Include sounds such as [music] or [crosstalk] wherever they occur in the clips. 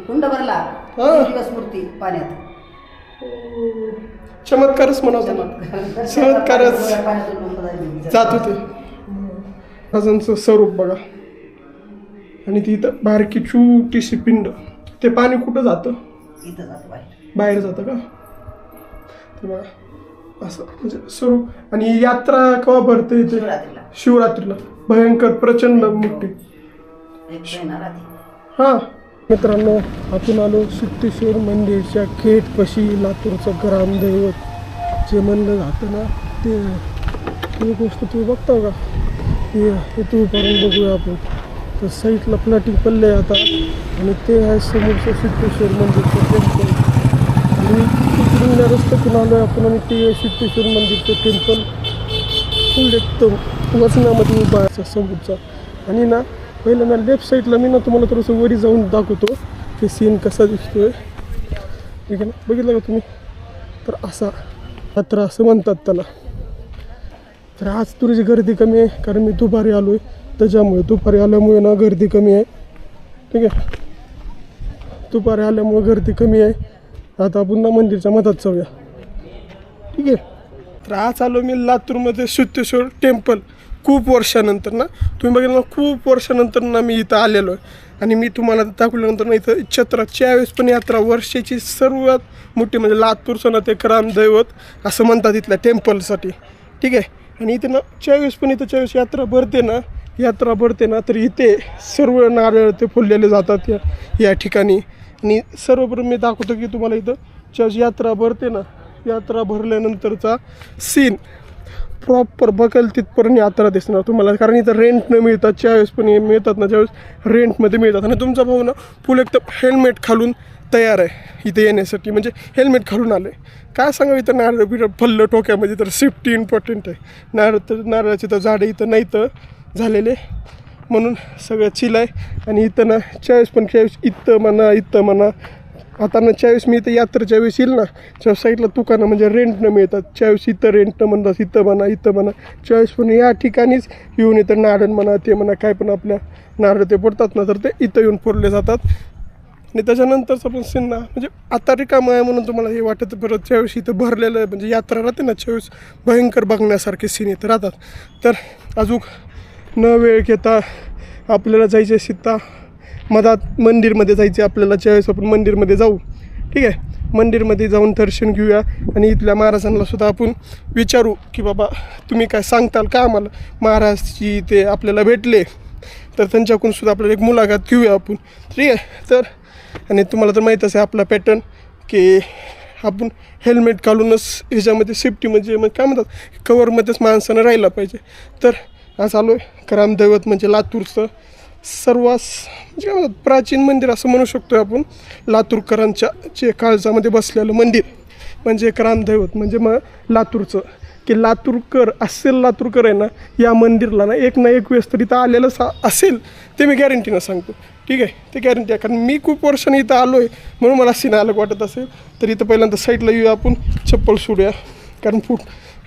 कुंड भरला हा. तीन दिवस मूर्ती पाण्यात. चमत्कारच म्हणावं त्याला. चमत्कारच. [laughs] पाण्यातून पंप झाली. जात होते. राजांचं स्वरूप बघा. आणि ती इथं बारकी छोटीशी पिंड. ते पाणी कुठं जातं? इथं जातो बाहेर. बाहेर जातं का? ते बघा. असं म्हणजे स्वरूप. आणि यात्रा केव्हा भरते इथे? शिवरात्रीला. शिवरात्रीला. भयंकर प्रचंड मोठी. एक महिना राहते. हां. मित्रांनो आपण आलो सिद्धेश्वर मंदिरच्या खेटपाशी लातूरचं ग्रामदैवत. जे म्हणलं जातं ना ते ही गोष्ट तुम्ही बघता का? हे इथं बघूया आपण. तर साईडला प्लॅटिंग पडलं आहे आता आणि ते आहे समोरचं सिद्धेश्वर मंदिरचं टेम्पल आणि तिकडून या रस्त्यातून आलो आहे आपण आणि ते सिद्धेश्वर मंदिरचं टेम्पल फुल एकदम वचनामध्ये उभा आहे समोरचा. आणि ना पहिलं ना लेफ्ट साईडला मी ना तुम्हाला थोडंसं वरी जाऊन दाखवतो. ते सीन कसा दिसतोय. ठीक आहे ना? बघितलं का तुम्ही? तर असा यात्रा असं म्हणतात त्याला. तर आज थोडीशी गर्दी कमी आहे कारण मी दुपारी आलो आहे त्याच्यामुळे दुपारी आल्यामुळे ना गर्दी कमी आहे. ठीक आहे? दुपारी आल्यामुळे गर्दी कमी आहे. आता पुन्हा मंदिरच्या मधात जाऊया. ठीक आहे? तर आज आलो मी लातूरमध्ये सिद्धेश्वर टेम्पल खूप वर्षानंतर ना तुम्ही बघितलं ना खूप वर्षानंतर ना मी इथं आलेलो आहे. आणि मी तुम्हाला दाखवल्यानंतर ना इथं छत्राच्या वेळेस पण यात्रा वर्षाची सर्वात मोठी म्हणजे लातूरचं ना ते दैवत असं म्हणतात इथल्या टेम्पलसाठी. ठीक आहे? आणि इथे ना चाळीस पण इथं चाळीस यात्रा भरते ना यात्रा भरते ना तर इथे सर्व नारळ ते फुललेले जातात या या ठिकाणी. आणि सर्वप्रथम मी दाखवतो की तुम्हाला इथं चर्च यात्रा भरते ना यात्रा भरल्यानंतरचा सीन प्रॉपर बघाल तिथपर्यंत यात्रा दिसणार तुम्हाला. कारण इथं रेंट न मिळतात ज्यावेळेस पण मिळतात ना ज्यावेळेस रेंटमध्ये मिळतात. आणि तुमचा भाऊ ना फुल एकदम हेल्मेट घालून तयार आहे इथे येण्यासाठी. म्हणजे हेल्मेट घालून आलं आहे काय सांगावं इथं नारळ बिरळ फल्लं टोक्यामध्ये तर सेफ्टी इम्पॉर्टंट आहे. नारळ तर नारळाचे तर झाडं इथं नाही तर झालेले. म्हणून सगळं चिल आहे. आणि इथं ना ज्यावेळेस पण ज्यावेळेस इथं म्हणा इथं म्हणा आता ना चाळीस मी इथं यात्रेच्या वेळेस येईल ना त्या साईडला दुकानं म्हणजे रेंटनं मिळतात. चाळीस इथं रेंटनं म्हणतात इथं म्हणा इथं म्हणा चाळीस पण या ठिकाणीच येऊन इथं नारळ म्हणा ते म्हणा काय पण आपल्या नारळ ते पडतात ना तर ते इथं येऊन फोडले जातात. आणि त्याच्यानंतरच आपण सिन्ना म्हणजे आता रिकामं आहे म्हणून तुम्हाला हे वाटत परत ज्यावेळेस इथं भरलेलं आहे म्हणजे यात्रा राहते ना त्यावेळेस भयंकर बघण्यासारखे सीन इथं राहतात. तर अजून न वेळ घेता आपल्याला जायचे सीता मधात मंदिरमध्ये जायचे आपल्याला ज्यावेळेस आपण मंदिरमध्ये जाऊ. ठीक आहे? मंदिरमध्ये जाऊन दर्शन घेऊया आणि इथल्या महाराजांना सुद्धा आपण विचारू की बाबा तुम्ही काय सांगताल का आम्हाला? महाराजची ते आपल्याला भेटले. तर त्यांच्याकडून सुद्धा आपल्याला एक मुलाखत घेऊया आपण. ठीक आहे? तर आणि तुम्हाला तर माहीतच आहे आपला पॅटर्न की आपण हेल्मेट घालूनच ह्याच्यामध्ये सेफ्टी म्हणजे मग काय म्हणतात? कवरमध्येच माणसानं राहिला पाहिजे. तर आज आलो आहे ग्रामदैवत म्हणजे लातूरचं सर्वास म्हणजे काय म्हणतात प्राचीन मंदिर असं म्हणू शकतो आपण. लातूरकरांच्या जे काळजामध्ये बसलेलं मंदिर म्हणजे ग्रामदैवत म्हणजे मग लातूरचं. की लातूरकर असेल लातूरकर आहे ना या मंदिरला ना एक ना एक वेळेस तर इथं आलेलं सा असेल ते मी गॅरंटीनं सांगतो. ठीक आहे? ते गॅरंटी आहे. कारण मी खूप वर्षाने इथं आलो आहे म्हणून मला सीन अलग वाटत असेल. तर इथं पहिल्यांदा साईडला येऊया आपण चप्पल सोडूया. कारण फूट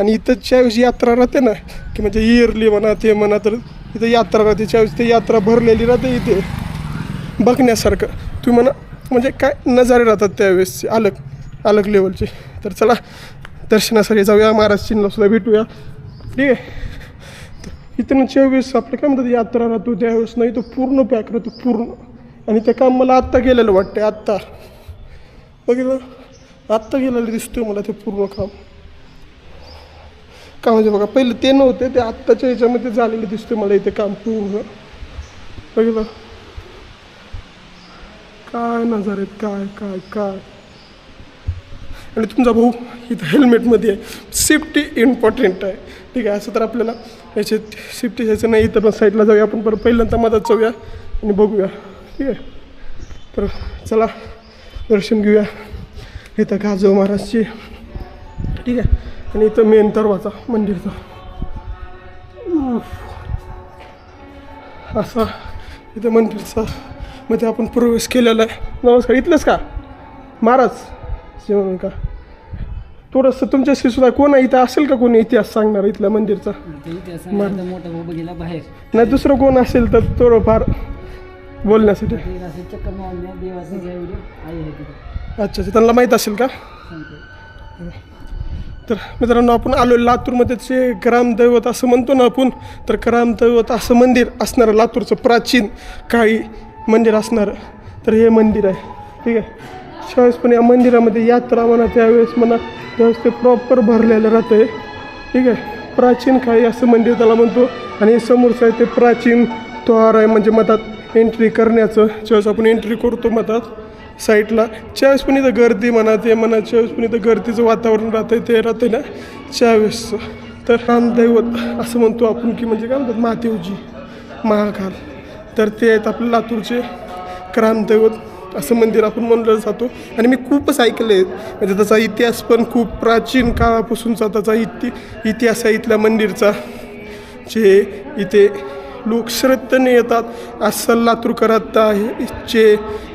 आणि इथं ज्यावेळेस यात्रा राहते ना की म्हणजे इयरली म्हणा ते म्हणा तर इथं यात्रा राहते त्यावेळेस ते यात्रा भरलेली राहते इथे. बघण्यासारखं. तुम्ही म्हणा म्हणजे काय नजारे राहतात त्यावेळेस अलग अलग लेवलचे तर चला दर्शनासाठी जाऊया महाराज चिन्हला सुद्धा भेटूया. ठीक आहे? इथनं इथं ज्यावेळेस आपलं काय म्हणतात यात्रा राहतो त्यावेळेस नाही तो पूर्ण पॅक राहतो पूर्ण. आणि ते काम मला आत्ता गेलेलं वाटतं आत्ता. बघितलं? आत्ता गेलेलं दिसतोय मला ते पूर्ण काम. कामाचे म्हणजे बघा पहिले ते नव्हते ते आत्ताच्या याच्यामध्ये झालेलं दिसते मला इथे काम पूर्ण. बघितलं? काय नजारे आहेत काय काय काय? आणि तुमचा भाऊ इथं हेल्मेटमध्ये आहे. सेफ्टी इम्पॉर्टंट आहे. ठीक आहे असं तर आपल्याला याच्यात सेफ्टी घ्यायचं नाही तर साईडला जाऊया आपण. परत पहिल्यांदा मदत जाऊया आणि बघूया. ठीक आहे? तर चला दर्शन घेऊया. इथं गाजव महाराजची. ठीक आहे? आणि इथं मेन दरवाजा मंदिरचा. असा इथं मंदिरचा मध्ये आपण प्रवेश केलेला आहे. नमस्कार इथलंच का? महाराज. जेवण का? थोडंसं तुमच्याशी सुद्धा कोण आहे इथं? असेल का कोणी इतिहास सांगणार इथल्या मंदिरचा? नाही दुसरं कोण असेल तर थोडंफार बोलण्यासाठी. आई आहे तिथे. अच्छा अच्छा. त्यांना माहीत असेल का? तर मित्रांनो आपण आलो लातूरमध्ये जे ग्रामदैवत असं म्हणतो ना आपण तर ग्रामदैवत असं मंदिर असणारं लातूरचं प्राचीन काळी मंदिर असणारं. तर हे मंदिर आहे ठीक आहे? शाळेस पण या मंदिरामध्ये यात्रा म्हणा त्यावेळेस म्हणा त्यावेळेस ते प्रॉपर भरलेलं राहतं आहे ठीक आहे? प्राचीन काळी असं मंदिर त्याला म्हणतो आणि समोरचं आहे ते प्राचीन त्वार आहे म्हणजे मधात एंट्री करण्याचं. ज्यावेळेस आपण एंट्री करतो मधात. साईडला. ज्यावेळेस पण इथं गर्दी म्हणा ते म्हणा ज्यावेळेस पण इथं गर्दीचं वातावरण राहतं ते राहतं ना त्यावेळेसचं. तर रामदैवत असं म्हणतो आपण की म्हणजे काय म्हणतात महादेवजी महाकाल. तर ते आहेत आपलं लातूरचे ग्रामदैवत असं मंदिर आपण म्हणलं जातो. आणि मी खूपच ऐकलं आहे म्हणजे त्याचा इतिहास पण खूप प्राचीन काळापासूनचा त्याचा इति इतिहास आहे इथल्या मंदिरचा जे इथे लोक श्रद्धेने येतात. अस्सल लातूरकरात आहे.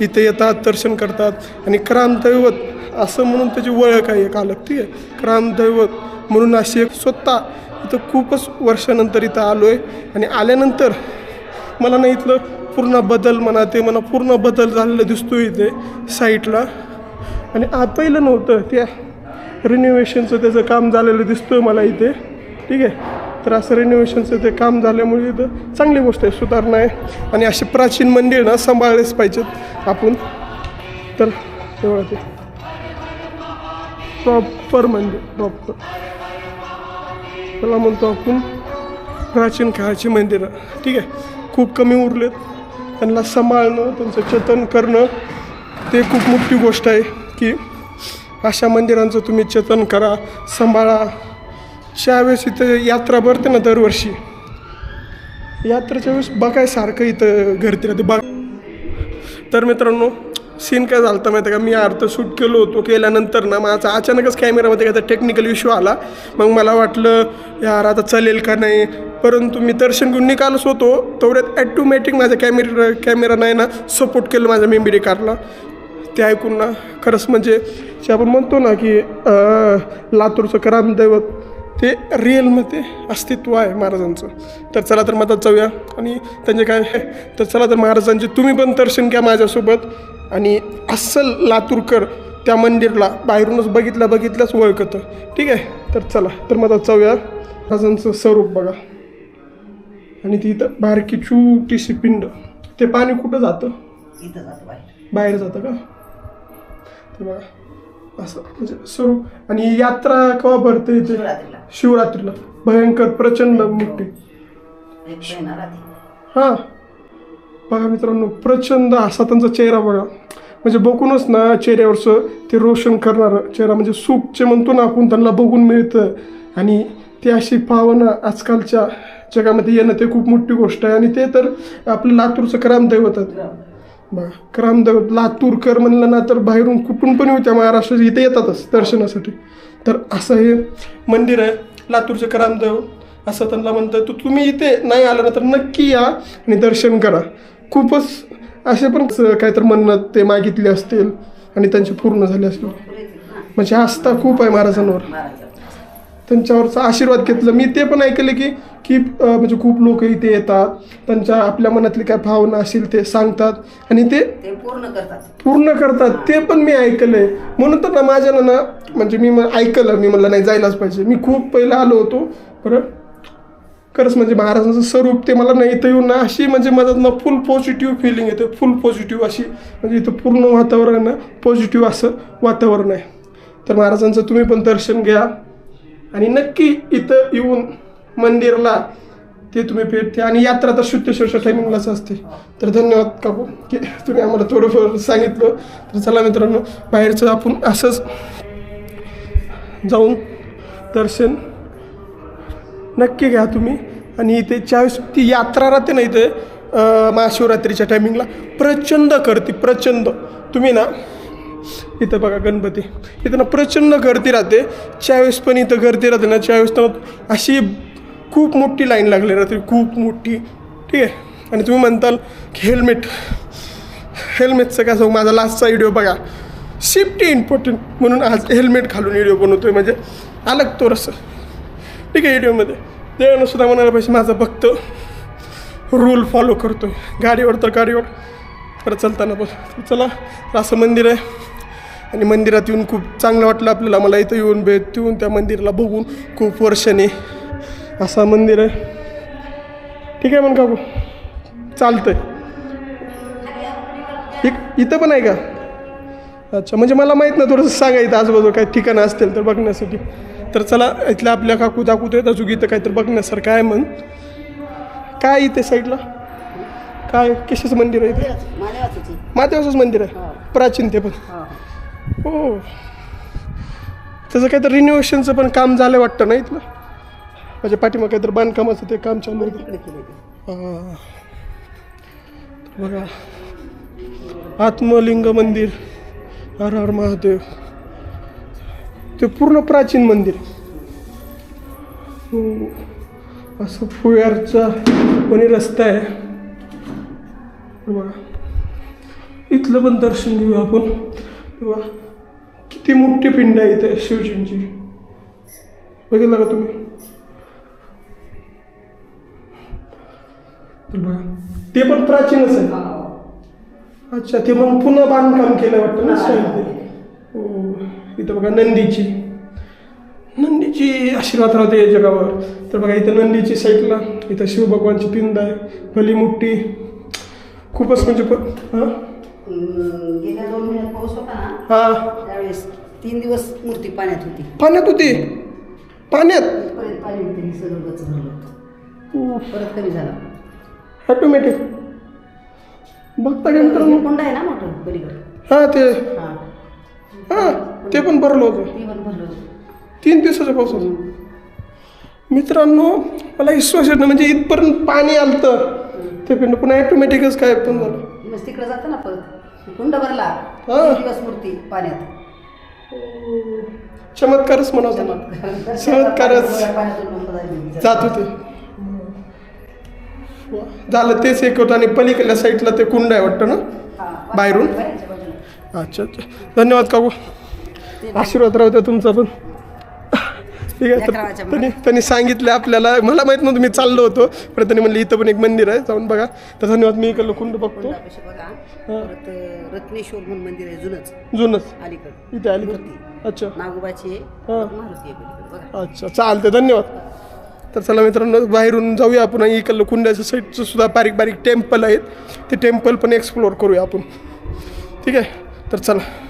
इथे येतात दर्शन करतात. आणि क्रामदैवत असं म्हणून त्याची ओळख आहे एक अलग ठीक आहे. क्रामदैवत म्हणून अशी एक स्वतः इथं खूपच वर्षानंतर इथं आलो आहे आणि आल्यानंतर मला ना इथलं पूर्ण बदल म्हणा ते म्हणा पूर्ण बदल झालेला दिसतो इथे साईटला. आणि आ पहिलं नव्हतं त्या रिनोव्हेशनचं त्याचं काम झालेलं दिसतोय मला इथे. ठीक आहे? तर असं रिनोव्हेशनचं ते काम झाल्यामुळे इथं चांगली गोष्ट आहे सुधारणा आहे. आणि असे प्राचीन मंदिर ना सांभाळलेच पाहिजेत आपण. तर तेवढं ते. प्रॉपर मंदिर प्रॉपर त्याला म्हणतो आपण प्राचीन काळाची मंदिरं. ठीक आहे? खूप कमी उरलेत. त्यांना सांभाळणं त्यांचं जतन करणं ते खूप मोठी गोष्ट आहे की अशा मंदिरांचं तुम्ही जतन करा सांभाळा. ज्यावेळेस इथं यात्रा भरते ना दरवर्षी. यात्रेच्या वेळेस बघायसारखं इथं घरती राहते. बघ. तर मित्रांनो सीन काय झालं होतं माहिती आहे का? मी अर्थ शूट केलो होतो. केल्यानंतर ना माझा अचानकच कॅमेरामध्ये काहीतरी टेक्निकल इश्यू आला. मग मला वाटलं यार आता चालेल का नाही? परंतु मी दर्शन घेऊन निकालच होतो. तेवढ्यात ॲटोमॅटिक माझ्या कॅमेरा कॅमेरा नाही ना सपोर्ट केलं माझ्या मेमरी कार्डला ते ऐकून ना खरंच म्हणजे जे आपण म्हणतो ना की लातूरचं करामदैवत ते रिअलमध्ये अस्तित्व आहे महाराजांचं. तर चला तर मधात जाऊया. आणि त्यांचे काय तर चला तर महाराजांचे तुम्ही पण दर्शन घ्या माझ्यासोबत. आणि अस्सल लातूरकर त्या मंदिरला बाहेरूनच बघितल्या बघितल्याच ओळखतं. ठीक आहे? तर चला तर मधात जाऊया. महाराजांचं स्वरूप बघा. आणि ती इथं बारकी छोटीशी पिंड. ते पाणी कुठं जातं? बाहेर जातं का? तर बघा. असं म्हणजे स्वरूप आणि यात्रा केव्हा भरते इथे? शिवरात्रीला. शिवरात्रीला. भयंकर प्रचंड मोठी. एक महिना राहते हां. बघा मित्रांनो प्रचंड असा त्यांचा चेहरा बघा. म्हणजे बघूनच ना चेहऱ्यावरचं ते रोशन करणारं. चेहरा म्हणजे सुख जे म्हणतो ना आपण त्यांना बघून मिळतं. आणि ते अशी पावनं आजकालच्या जगामध्ये येणं ते खूप मोठी गोष्ट आहे. आणि ते तर आपलं लातूरचं ग्रामदैवत आहे बघा लातूरकर म्हणलं ना तर बाहेरून कुठून पण येऊ त्या महाराष्ट्रात इथे येतातच दर्शनासाठी. तर असं हे मंदिर आहे लातूरचं ग्रामदैवत असं त्यांना म्हणतं तर तुम्ही इथे नाही आलं ना तर नक्की या आणि दर्शन करा. खूपच असे पण काहीतरी म्हणणं ते मागितले असतील आणि त्यांचे पूर्ण झाले असतील. म्हणजे आस्था खूप आहे महाराजांवर. महाराज त्यांच्यावरचा आशीर्वाद घेतला. मी ते पण ऐकलं की की म्हणजे खूप लोक इथे येतात त्यांच्या आपल्या मनातली काय भावना असेल ते सांगतात आणि ते पूर्ण करतात. पूर्ण करतात. ते पण मी ऐकलंय. म्हणून तर ना माझ्याला ना म्हणजे मी ऐकलं मी म्हणलं नाही जायलाच पाहिजे. मी खूप पहिला आलो होतो. बरं? खरंच म्हणजे महाराजांचं स्वरूप ते मला नाही इथं येऊन ना अशी म्हणजे माझ्यात ना फुल पॉझिटिव्ह फिलिंग येते. फुल पॉझिटिव्ह अशी म्हणजे इथं पूर्ण वातावरण ना पॉझिटिव्ह असं वातावरण आहे. तर महाराजांचं तुम्ही पण दर्शन घ्या. आणि नक्की इथं येऊन मंदिरला ते तुम्ही भेटते आणि यात्रा तर शुद्धेश्वरच्या टायमिंगलाच असते. तर धन्यवाद काकू की तुम्ही आम्हाला थोडंफार सांगितलं. तर चला मित्रांनो बाहेरचं आपण असंच जाऊन दर्शन नक्की घ्या तुम्ही. आणि इथे चाळीस ती यात्रा राहते ना इथे महाशिवरात्रीच्या टायमिंगला प्रचंड करते प्रचंड. तुम्ही ना इथं बघा गणपती. इथं ना प्रचंड गर्दी राहते. चाळीस पण इथं गर्दी राहते ना चाळीस तर अशी खूप मोठी लाईन लागली राहते. खूप मोठी. ठीक आहे? आणि तुम्ही म्हणताल की हेल्मेट. हेल्मेटचं काय सांगू? माझा लास्टचा व्हिडिओ बघा. सेफ्टी इम्पॉर्टंट म्हणून आज हेल्मेट घालून व्हिडिओ बनवतोय. म्हणजे अलग रस ठीक आहे व्हिडिओमध्ये देवानं सुद्धा म्हणायला पाहिजे माझा भक्त रूल फॉलो करतोय. गाडीवर तर गाडीवर. परत चलताना पण. चला असं मंदिर आहे. आणि मंदिरात येऊन खूप चांगलं वाटलं आपल्याला. मला इथं येऊन भेट येऊन त्या मंदिराला बघून खूप वर्षाने असा मंदिर आहे. ठीक आहे मग काकू चालतंय. इक- इथं पण आहे का? अच्छा म्हणजे मला माहीत नाही थोडंसं सांगायचं आजूबाजूला काही ठिकाणं असतील तर बघण्यासाठी. तर चला इथल्या आपल्या काकू दाखवतो येत अजून इथं काहीतरी बघण्यासारखं आहे मग काय इथे साईडला? काय कशाचं मंदिर आहे इथे? महादेवाचंच मंदिर आहे. प्राचीन ते पण. हो. त्याचं काहीतरी रिनोव्हेशनचं पण काम झालं वाटतं ना इथलं? माझ्या पाठीमाग काहीतरी बांधकामाचं ते काम चालू होतं. बघा. आत्मलिंग मंदिर हर हर महादेव. ते पूर्ण प्राचीन मंदिर. हो. असं भुयारचा कोणी रस्ता आहे. बघा. इथलं पण दर्शन घेऊ आपण. बघा. किती मोठी पिंड आहे इथे शिवजींची. बघितलं का तुम्ही? तर बघा ते पण प्राचीनच आहे. अच्छा ते मग पुन्हा बांधकाम केलं वाटतं ना साईड हो इथं बघा नंदीची. नंदीची आशीर्वाद राहते या जगावर. तर बघा इथं नंदीची साईडला इथं शिवभगवानची पिंड आहे भली मोठी खूपच म्हणजे पण हां? हम्म, गेल्या दोन महिन्यात पाऊस होता ना? हां. त्यावेळेस तीन दिवस मूर्ती पाण्यात होती. पाण्यात होती? पाण्यात? परत पाणी होते हे सगळं गच्च झालं होतं. परत कमी झालं. ऑटोमॅटिक बघता मित्रांनो कोंडा आहे ना मोठं पलीकडे? हां ते. हां. हां ते पण भरलं होतं. ती पण भरलं होतं. तीन दिवसाच्या पावसाचं. मित्रांनो मला विश्वास येत नाही म्हणजे इथपर्यंत पाणी आलतं. ते पण पुन्हा ॲटोमॅटिकच काय पण झालं. मग तिकडे जातं ना परत. कुंड भरला. हा. तीन दिवस मूर्ती पाण्यात. चमत्कारच म्हणावं चमत्कारच. जात होते. झालं तेच एक होतं आणि पलीकडल्या साईडला ते कुंड आहे वाटतं ना? बाहेरून? अच्छा अच्छा. धन्यवाद काकू. आशीर्वाद राहतो तुमचा पण. ठीक आहे तर त्यांनी त्यांनी सांगितलं आपल्याला. मला माहीत नव्हतं मी चाललो होतो. पण त्यांनी म्हणलं इथं पण एक मंदिर आहे जाऊन बघा. तर धन्यवाद मी इकडलं कुंड बघतो. बघा. परत रत्नेश्वर म्हणून मंदिर आहे जुनच. जुनच. अलीकडे. इथे आली. अच्छा. नागोबाची आहे हा. मारुती आहे पलीकडे. बघा. अच्छा चालते धन्यवाद. तर चला मित्रांनो बाहेरून जाऊया आपण आणि इकडलं कुंड्याच्या साईडचं सुद्धा बारीक बारीक टेम्पल आहेत. ते टेम्पल पण एक्सप्लोअर करूया आपण. ठीक आहे? तर चला.